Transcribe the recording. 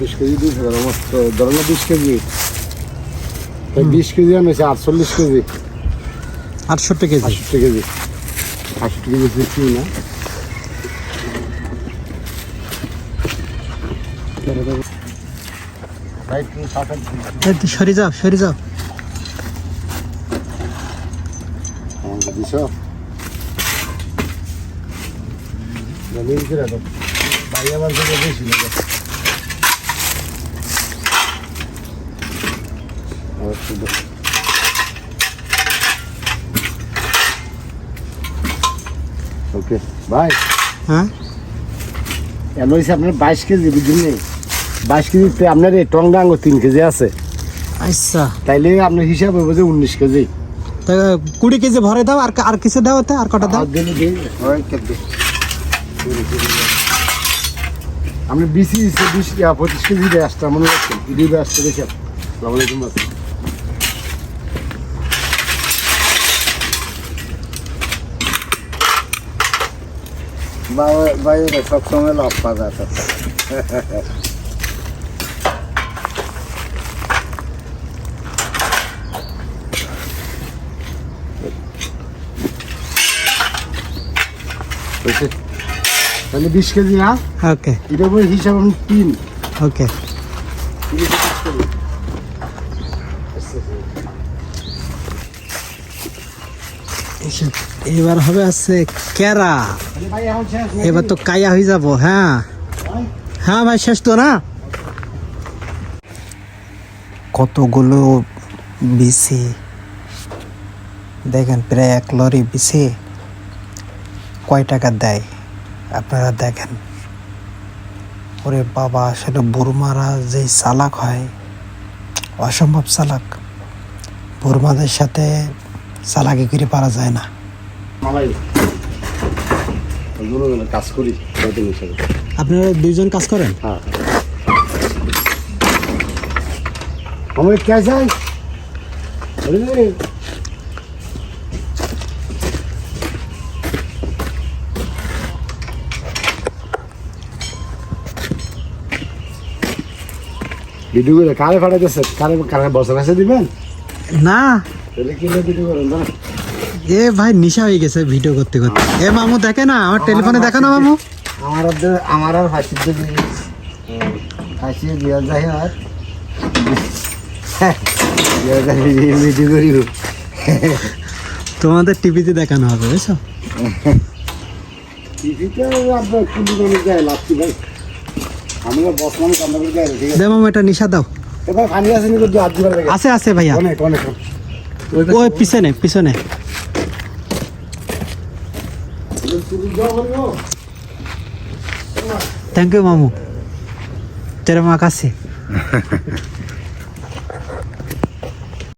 বিশ কেজি হাজার আমার তো ধরো বিশ কেজি। তাই বিশ কেজি আনেছে আটচল্লিশ কেজি। আটষট্টি কেজি? আটষট্টি কেজি। আটষট্টি কেজি দিচ্ছি না। সরে যাও সরে যাও। দিছ? বেশি লাগে। আবার শুধু ওকে ভাই হ্যাঁ? এমন হয়েছে আপনার বাইশ কেজি বুঝলেন নেই বাইশ কেজিতে আপনার এই টংডা আঙুর তিন কেজি আছে। আচ্ছা। তাইলে আপনার হিসাব হবে যে উনিশ কেজি। তা কুড়ি কেজি ভরে দাও আর আর কিছু দাও ওতে আর কটা দাও? আর দিলে দিই হয় বিশ পঁচিশ কেজি ব্যাসটা মনে রাখছেন। ইডি ব্যাসটা দেখে আসসালামু বাইরে সবসময় লাভ পাওয়া যায়? তাহলে বিশ কেজি না? ওকে এটা করে হিসাব আমি তিন। ওকে এবার হবে আছে কেরা। এবার তো কায়া হয়ে যাব হ্যাঁ। হ্যাঁ ভাই, শেষ তো না? কতগুলো বিসি দেখেন, প্রায় এক লরি বিসি কয় টাকা দেয়? আপনারা দেখেন। ওরে বাবা, আসলে বুরমারা যে চালাক হয়, অসম্ভব চালাক। বুরমাদের সাথে চালাকি করে পারা যায় না। মালাই কাজ করি আপনারা দুইজন কাজ করেন? হ্যাঁ। আমার ভিডিও করে ফাটাইতেছে? কারে কারে বছর আছে দিবেন? না এ ভাই নিশা হয়ে গেছে ভিডিও করতে করতে। এ মামু দেখে না আমার টেলিফোনে দেখো না মামু? আমার আমার আর ফাঁসি দিয়ে ফাঁসি দিয়া যায় আর ভিডিও করিব। তোমাদের টিভিতে দেখানো হবে বুঝছ? টিভিতে আপনার কুলি মানুষ যায় লাভছি ভাই। আমি বস মানুষ আপনাদের গায়ে ঠিক আছে? দে এটা নিশা দাও। এবার পানি আছে নি কিন্তু আছে আছে ভাইয়া। অনেক অনেক। ওই পিছনে পিছনে। থ্যাংক ইউ মামু। তেরে মা কাছে